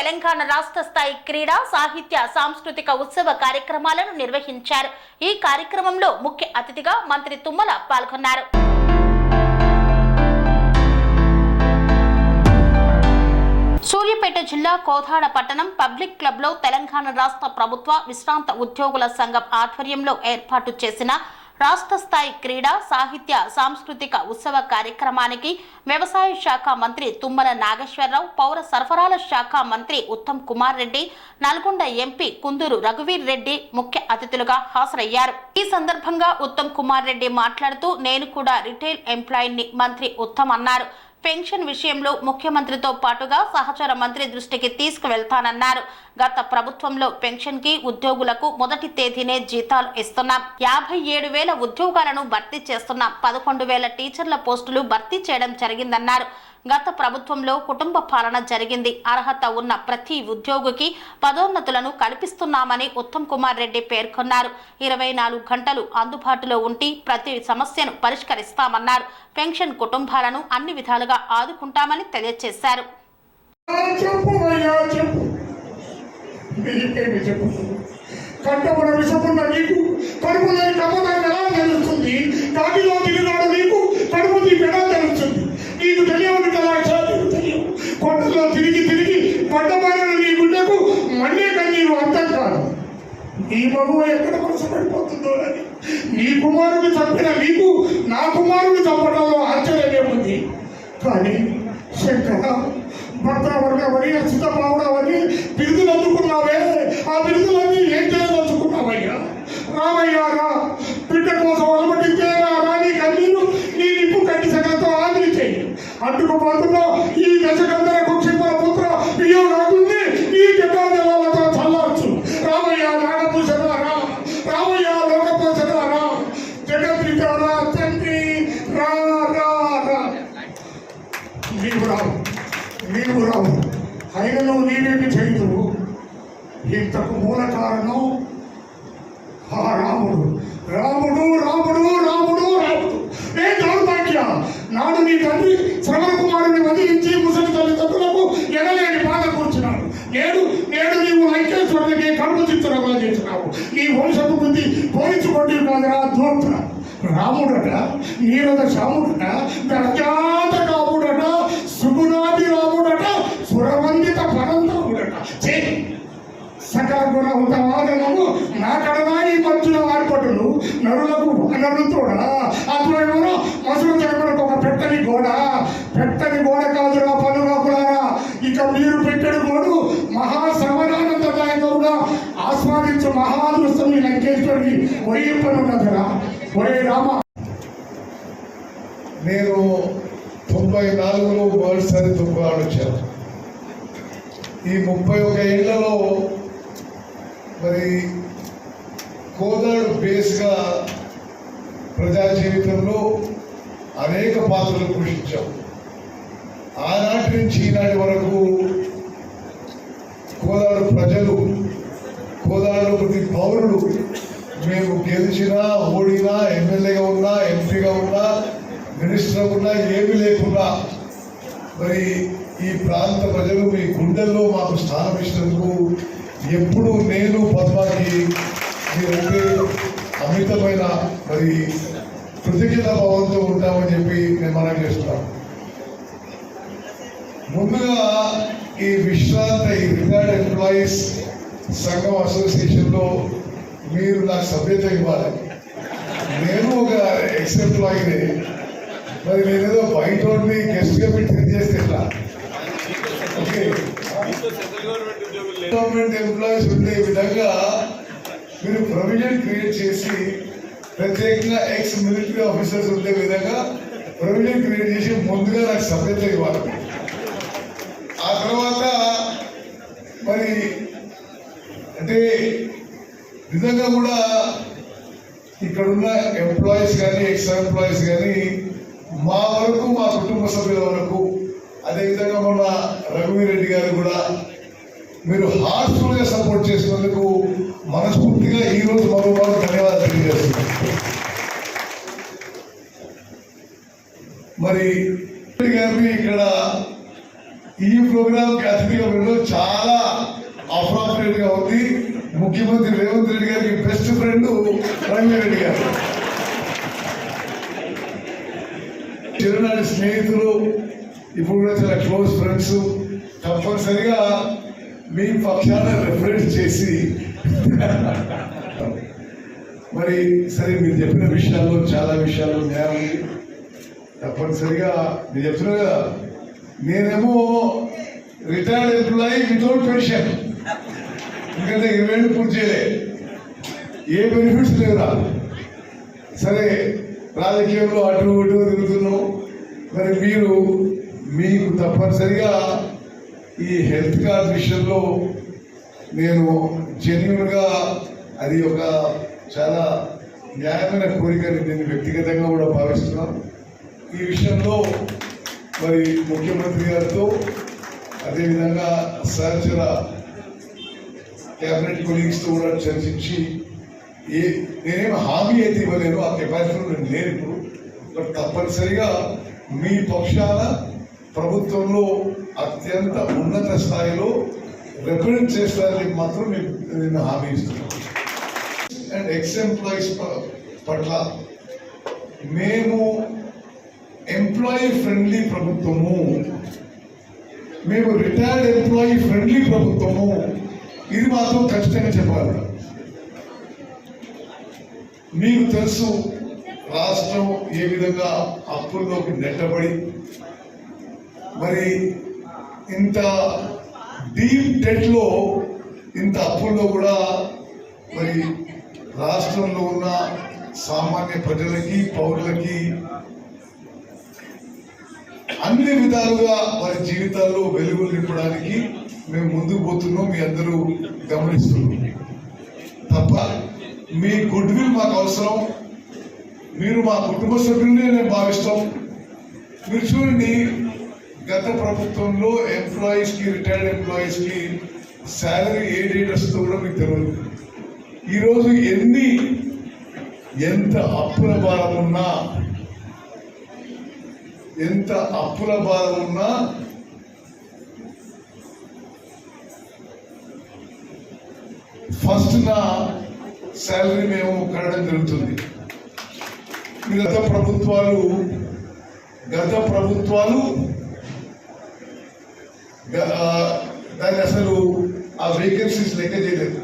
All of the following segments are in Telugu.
తెలంగాణ రాష్ట్ర స్థాయి క్రీడా సాహిత్య సాంస్కృతిక ఉత్సవ కార్యక్రమాలను నిర్వహించారు. ఈ కార్యక్రమంలో ముఖ్య అతిథిగా మంత్రి తుమ్మల పాల్గొన్నారు. సూర్యాపేట జిల్లా కోదాడ పట్టణం పబ్లిక్ క్లబ్లో తెలంగాణ రాష్ట్ర ప్రభుత్వ విశ్రాంత ఉద్యోగుల సంఘం ఆధ్వర్యంలో ఏర్పాటు చేసిన రాష్ట్ర స్థాయి క్రీడా సాహిత్య సాంస్కృతిక ఉత్సవ కార్యక్రమానికి వ్యవసాయ శాఖ మంత్రి తుమ్మల నాగేశ్వరరావు పౌర సరఫరాల శాఖ మంత్రి ఉత్తమ్ కుమార్ రెడ్డి నల్గొండ ఎంపీ కుందూరు రఘువీర్ రెడ్డి ముఖ్య అతిథులుగా హాజరయ్యారు. ఈ సందర్భంగా ఉత్తమ్ కుమార్ రెడ్డి మాట్లాడుతూ నేను కూడా రిటైల్ ఎంప్లాయీని మంత్రి ఉత్తమ్ అన్నారు. పెన్షన్ విషయంలో ముఖ్యమంత్రితో పాటుగా సహచర మంత్రి దృష్టికి తీసుకువెళ్తానన్నారు. గత ప్రభుత్వంలో పెన్షన్కి ఉద్యోగులకు మొదటి తేదీనే జీతాలు ఇస్తున్నాం. యాభై ఏడు వేల ఉద్యోగాలను భర్తీ చేస్తున్నాం. పదకొండు వేల టీచర్ల పోస్టులు భర్తీ చేయడం జరిగిందన్నారు. గత ప్రభుత్వంలో కుటుంబ పాలన జరిగింది అర్హత ఉన్న ప్రతి ఉద్యోగికి పదోన్నతులను కల్పిస్తున్నామని ఉత్తమ్ కుమార్ రెడ్డి పేర్కొన్నారు ఇరవై నాలుగు గంటలు అందుబాటులో ఉండి ప్రతి సమస్యను పరిష్కరిస్తామన్నారు పెన్షన్ కుటుంబాలను అన్ని విధాలుగా ఆదుకుంటామని తెలియజేశారు నీకు కడుపు లేని ఎలా తెలుస్తుంది కాటిలో తిరిగాడు నీకు కడుపు తీపి ఎలా తెలుస్తుంది నీకు తెలియదు కదా నీకు తెలియదు కొండలో తిరిగి తిరిగి పడ్డమైన నీ గుండెకు మళ్ళీ కన్నీరు అర్థం కాదు నీ మగువ ఎక్కడ మనసుపడిపోతుందో అని నీ కుమారుడు చంపిన నీకు నా కుమారుడు చంపడంలో ఆశ్చర్యమేముంది కానీ శంకర భద్రవర్గమని అచ్యుత పావుడవని బిరుదులు అందుకున్నావే. ఆ బిరుదులన్నీ ఏం చేయదలుచుకున్నావయ్యా రామయ్యా రావు నీవు రావు అయినను నీవేమి చేయదు ఇంతకు మూల కారణం ఆ రాముడు. రాముడు రాముడు రాముడు రాముడు. ఏ దౌర్భాగ్య! నాడు నీ తండ్రి శ్రవణ కుమారుని వదిలించి ముసలి తల్లిదండ్రులకు ఎనలేని బాధ కూర్చున్నాడు. నేడు నేడు నీవు ఐక్యేశ్వరునికి కడుపు చిత్తురగా చేసినావు నీ వంశపు బుద్ధి పోయించుకోండి కాదురా ధూర్త రాముడట నీరద శాముడట గజాత కావు. సుగుణాది రాముడట సురవందిత పరంతముడట చే సకల గుణ ఉదవాదనము నా కడనా ఈ మధ్యన వారిపట్టులు నరులకు నరులతోడ అద్వైమను మసులు జగములకు ఒక పెట్టని గోడ. పెట్టని గోడ కాదురా పనురాకులారా ఇక మీరు పెట్టడు గోడు మహాశ్రవణానందదాయకుడుగా ఆస్వాదించు మహాదృష్టం ఈ లంకేశ్వరుడి ఒయ్యప్పనున్నదిరా ఒరే రామ. నేను ముప్పై నాలుగులో మొదటిసారి తుఫాను వచ్చారు ఈ ముప్పై ఒక ఏళ్ళలో మరి కోదాడు బేస్గా ప్రజా జీవితంలో అనేక పాత్రలు పోషించాం. ఆనాటి నుంచి ఈనాటి వరకు కోదాడు ప్రజలు కోదాడు ప్రతి పౌరులు మేము గెలిచినా ఓడినా ఎమ్మెల్యేగా ఉన్నా ఎంపీగా ఉన్నా మినిస్టర్ ఏమీ లేకుండా మరి ఈ ప్రాంత ప్రజలు మీ గుండెల్లో మాకు స్థానం ఇచ్చినందుకు ఎప్పుడు నేను పద్మాకి మీరంటే అమితమైన మరి కృతజ్ఞత భావంతో ఉంటామని చెప్పి నేను మనం చేస్తున్నాను ముందుగా ఈ విశ్రాంత ఈ రిటైర్డ్ ఎంప్లాయీస్ సంఘం అసోసియేషన్లో మీరు నాకు సభ్యత ఇవ్వాలి. నేను ఒక ఎక్స్ ఎంప్లాయీనే మరి నేనేదో బయట ఉండి గెస్ట్గా పెట్టి చేస్తే ఎట్లా? ఓకే గవర్నమెంట్ ఎంప్లాయీస్ ఉండే విధంగా మీరు ప్రొవిజన్ క్రియేట్ చేసి ప్రత్యేకంగా ఎక్స్ మిలిటరీ ఆఫీసర్స్ ఉండే విధంగా ప్రొవిజన్ క్రియేట్ చేసి ముందుగా నాకు సభ్యత ఇవ్వాలి. ఆ తర్వాత మరి అంటే నిజంగా కూడా ఇక్కడున్న ఎంప్లాయీస్ కానీ ఎక్స్ ఎంప్లాయీస్ కానీ మా వరకు మా కుటుంబ సభ్యుల వరకు అదేవిధంగా మొన్న రఘువీర్ రెడ్డి గారు కూడా మీరు హార్ట్ఫుల్గా సపోర్ట్ చేసినందుకు మనస్ఫూర్తిగా ఈ రోజు మరో ధన్యవాదాలు తెలియజేస్తున్నాం మరి గారిని ఇక్కడ ఈ ప్రోగ్రామ్కి అతిథిగా వెళ్ళడం చాలా అప్రాప్రియేట్గా ఉంది. ముఖ్యమంత్రి రేవంత్ రెడ్డి గారికి బెస్ట్ ఫ్రెండ్ రంగారెడ్డి గారు. చిరునాటి స్నేహితులు ఇప్పుడు కూడా చాలా క్లోజ్ ఫ్రెండ్స్ తప్పనిసరిగా మీ పక్షాన రెఫరెన్స్ చేసి. మరి సరే మీరు చెప్పిన విషయాల్లో చాలా విషయాల్లో న్యాయం ఉంది. తప్పనిసరిగా మీరు చెప్తున్నా కదా నేనేమో రిటైర్డ్ ఎంప్లాయీ వితౌట్ పెన్షన్ ఎందుకంటే ఇరవై ఏళ్ళు పూర్తి చేయలే. ఏ బెనిఫిట్స్ లేవురా? సరే రాజకీయంలో అటు ఇటు తిరుగుతున్నాం. మరి మీరు మీకు తప్పనిసరిగా ఈ హెల్త్ కార్డ్ విషయంలో నేను జెన్యున్గా అది ఒక చాలా న్యాయమైన కోరికని నేను వ్యక్తిగతంగా కూడా భావిస్తున్నాను. ఈ విషయంలో మరి ముఖ్యమంత్రి గారితో అదేవిధంగా సహచర క్యాబినెట్ కొలీగ్స్తో కూడా చర్చించి ఏ నేనేం హామీ అయితే ఇవ్వలేను ఆ కెపాసిటీలో నేను లేను ఇప్పుడు. బట్ తప్పనిసరిగా మీ పక్షాన ప్రభుత్వంలో అత్యంత ఉన్నత స్థాయిలో రిప్రజెంట్ చేస్తారని మాత్రం మీకు నేను హామీ ఇస్తున్నాను. అండ్ ఎక్స్ ఎంప్లాయీస్ పట్ల మేము ఎంప్లాయీ ఫ్రెండ్లీ ప్రభుత్వము. మేము రిటైర్డ్ ఎంప్లాయీ ఫ్రెండ్లీ ప్రభుత్వము. ఇది మాత్రం ఖచ్చితంగా చెప్పాలి మీకు తెలుసు రాష్ట్రం ఏ విధంగా అప్పుల్లోకి నెట్టబడి మరి ఇంత డీప్ డెట్లో ఇంత అప్పుల్లో కూడా మరి రాష్ట్రంలో ఉన్న సామాన్య ప్రజలకి పౌరులకి అన్ని విధాలుగా వారి జీవితాల్లో వెలుగులు నింపడానికి మేము ముందుకు పోతున్నాం. మీ అందరూ గమనిస్తున్నాం తప్ప మీ గుడ్ విల్ మాకు అవసరం. మీరు మా కుటుంబ సభ్యులనే నేను భావిస్తాం. మీరు చూడండి గత ప్రభుత్వంలో ఎంప్లాయీస్కి రిటైర్డ్ ఎంప్లాయీస్కి శాలరీ ఏ డేట్ వస్తుందో కూడా మీకు తెలియదు ఈరోజు ఎన్ని ఎంత అప్పుల భారం ఉన్నా ఎంత అప్పుల భారం ఉన్నా ఫస్ట్ నా శాలరీ మేము కట్టడం జరుగుతుంది. గత ప్రభుత్వాలు గత ప్రభుత్వాలు దాన్ని అసలు ఆ వేకెన్సీస్ లెక్క చేయలేదు.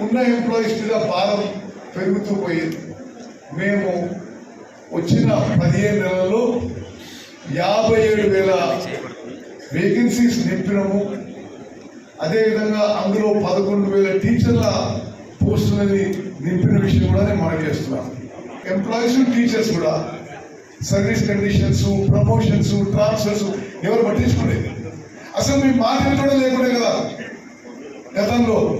ఉన్న ఎంప్లాయీస్ మీద భారం పెరుగుతూ పోయేది. మేము వచ్చిన పదిహేను నెలల్లో యాభై ఏడు వేల వేకెన్సీస్ నింపినాము. అదేవిధంగా అందులో పదకొండు వేల టీచర్ల పోస్టులని నింపిన విషయం కూడా నేను మనం చేస్తున్నాను. ఎంప్లాయీస్ టీచర్స్ కూడా సర్వీస్ కండిషన్స్ ప్రమోషన్స్ ట్రాన్స్ఫర్స్ ఎవరు పట్టించుకోలేదు. అసలు మీ మాటలు కూడా లేకుండా కదా. గతంలో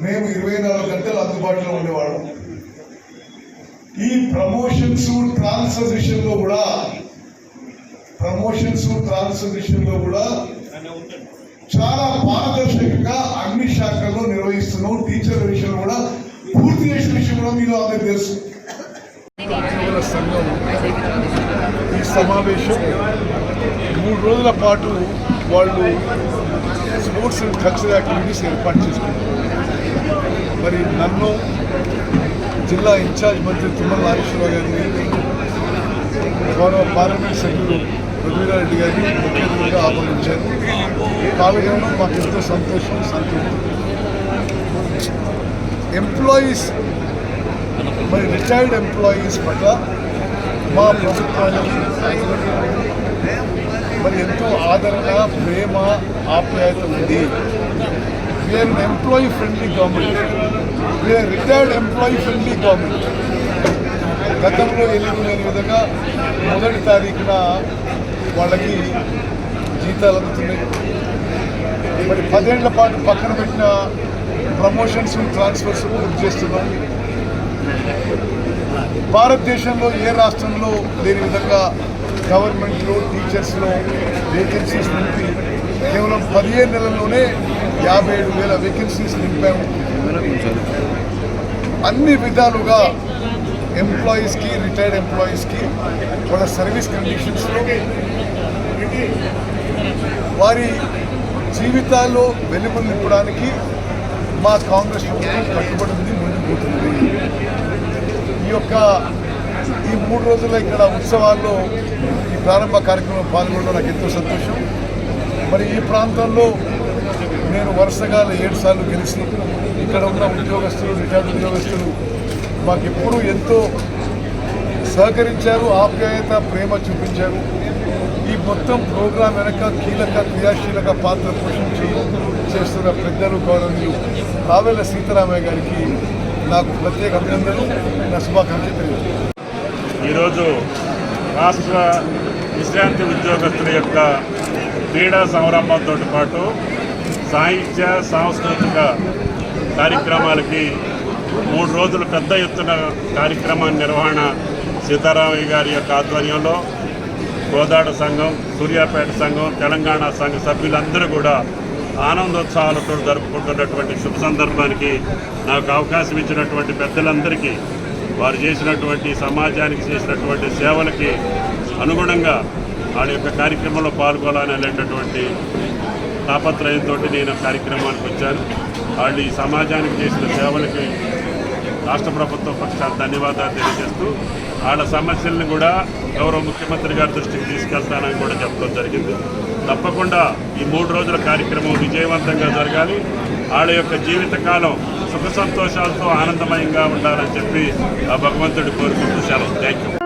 మేము ఇరవై నాలుగు గంటలు అందుబాటులో ఉండేవాళ్ళం. ఈ ప్రమోషన్స్ ట్రాన్స్ఫర్ విషయంలో కూడా ప్రమోషన్స్ ట్రాన్స్ఫర్ విషయంలో కూడా చాలా పారదర్శక శాఖల్లో నిర్వహిస్తున్నాం టీచర్ల విషయంలో కూడా పూర్తి చేసిన విషయం కూడా మీరు అందరికి తెలుసు సంఘం ఈ సమావేశం మూడు రోజుల పాటు వాళ్ళు స్పోర్ట్స్ అండ్ కల్చరల్ యాక్టివిటీస్ ఏర్పాటు చేసుకున్నారు మరి నన్ను జిల్లా ఇన్ఛార్జ్ మంత్రి తుమ్మల నాగేశ్వరరావు గారిని గౌరవ పార్లమెంట్ సభ్యులు రఘువీరారెడ్డి గారిని ముఖ్యమంత్రిగా ఆహ్వానించారు. కావడంలో మాకు ఎంతో సంతోషం సంతృప్తి. ఎంప్లాయీస్ మరి రిటైర్డ్ ఎంప్లాయీస్ పట్ల మా ప్రభుత్వానికి మరి ఎంతో ఆదరణ ప్రేమ ఆప్యాయత ఉంది. We are employee friendly government we are retired employee friendly government గతంలో ఎన్నికలేని విధంగా మొదటి తారీఖున వాళ్ళకి జీతాలు అందుతున్నాయి. మరి పదేళ్ళ పాటు పక్కన పెట్టిన ప్రమోషన్స్ ట్రాన్స్ఫర్స్ పూర్తి చేస్తున్నాం. భారతదేశంలో ఏ రాష్ట్రంలో లేని విధంగా గవర్నమెంట్లో టీచర్స్లో వేకెన్సీస్ నింపి కేవలం పదిహేను నెలల్లోనే యాభై ఏడు వేల వేకెన్సీస్ నింపాము. అన్ని విధాలుగా ఎంప్లాయీస్కి రిటైర్డ్ ఎంప్లాయీస్కి వాళ్ళ సర్వీస్ కండిషన్స్లో వారి జీవితాల్లో వెలుగులు నింపడానికి మా కాంగ్రెస్ ప్రభుత్వం కట్టుబడి ముందుకు పోతుంది. ఈ యొక్క ఈ మూడు రోజుల ఇక్కడ ఉత్సవాల్లో ఈ ప్రారంభ కార్యక్రమం పాల్గొనడం నాకు ఎంతో సంతోషం. మరి ఈ ప్రాంతంలో నేను వరుసగా ఏడు సార్లు గెలిచి ఇక్కడ ఉన్న ఉద్యోగస్తులు రిటైర్డ్ ఉద్యోగస్తులు మాకు ఎప్పుడూ ఎంతో సహకరించారు ఆప్యాయత ప్రేమ చూపించారు. మొత్తం ప్రోగ్రాం వెనక కీలక క్రియాశీలక పాత్ర పోషించి చేస్తున్న పెద్దలు గౌరవనీయులు రావెల సీతారామయ్య గారికి నాకు ప్రత్యేక అభినందనలు. నా శుభాకాంక్షలు ఈరోజు రాష్ట్ర విశ్రాంతి ఉద్యోగస్తుల యొక్క క్రీడా సంరంభంతో పాటు సాహిత్య సాంస్కృతిక కార్యక్రమాలకి మూడు రోజులు పెద్ద ఎత్తున కార్యక్రమ నిర్వహణ సీతారామయ్య గారి యొక్క ఆధ్వర్యంలో గోదాడ సంఘం సూర్యాపేట సంఘం తెలంగాణ సంఘ సభ్యులందరూ కూడా ఆనందోత్సవాలతో జరుపుకుంటున్నటువంటి శుభ సందర్భానికి నాకు అవకాశం ఇచ్చినటువంటి పెద్దలందరికీ వారు చేసినటువంటి సమాజానికి చేసినటువంటి సేవలకి అనుగుణంగా వాళ్ళ యొక్క కార్యక్రమంలో పాల్గొనాలని అనేటటువంటి తాపత్రయంతో నేను కార్యక్రమానికి వచ్చాను. వాళ్ళు ఈ సమాజానికి చేసిన సేవలకి రాష్ట్ర ప్రభుత్వం పక్షాన ధన్యవాదాలు తెలియజేస్తూ వాళ్ళ సమస్యలను కూడా గౌరవ ముఖ్యమంత్రి గారి దృష్టికి తీసుకెళ్తానని కూడా చెప్పడం జరిగింది. తప్పకుండా ఈ మూడు రోజుల కార్యక్రమం విజయవంతంగా జరగాలి. వాళ్ళ యొక్క జీవితకాలం సుఖ సంతోషాలతో ఆనందమయంగా ఉండాలని చెప్పి ఆ భగవంతుడి కోరుకుంటూ సెలవు. Thank you